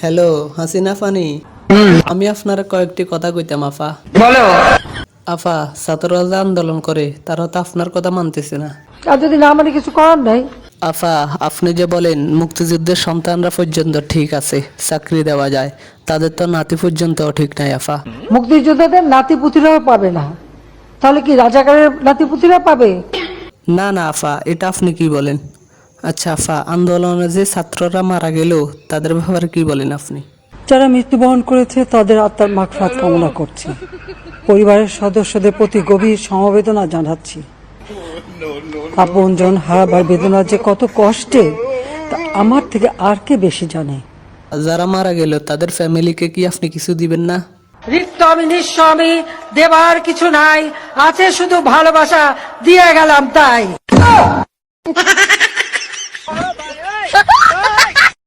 Hello Hasina funny. আমি আপনার কয়েকটি কথা কইতাম আফা। বলো। আফা ছাত্ররা যে আন্দোলন করে তারা তো আপনার কথা মানতেছে না। আর যদি না মানে কিছু করার নাই? আফা আপনি যে বলেন মুক্তিযুদ্ধের সন্তানরা পর্যন্ত ঠিক আছে চাকরি দেওয়া যায় তাদের তো নাতি পর্যন্ত ঠিক নাই আফা। মুক্তিযোদ্ধাদের নাতিপুতিরাও পাবে না। তাহলে কি রাজাকারের নাতিপুতিরা পাবে? না না আফা এটা আপনি কি বলেন? আচ্ছা আফা আন্দোলনে যে ছাত্ররা মারা গেল তাদের ব্যাপারে কি বলেন আপনি? যারা মৃত্যুবরণ করেছে তাদের আত্মার মাগফিরাত কামনা করছি। পরিবারের সদস্যদের প্রতি গভীর সমবেদনা জানাচ্ছি। আপনজন হারাবার বেদনা যে কত কষ্টে তা আমার থেকে আর কে বেশি জানে? যারা মারা গেল তাদের ফ্যামিলিকে কি আপনি কিছু দিবেন না? রিক্ত আমি নিঃস্ব আমি দেবার কিছু নাই আছে শুধু ভালোবাসা দিয়ে গেলাম তাই।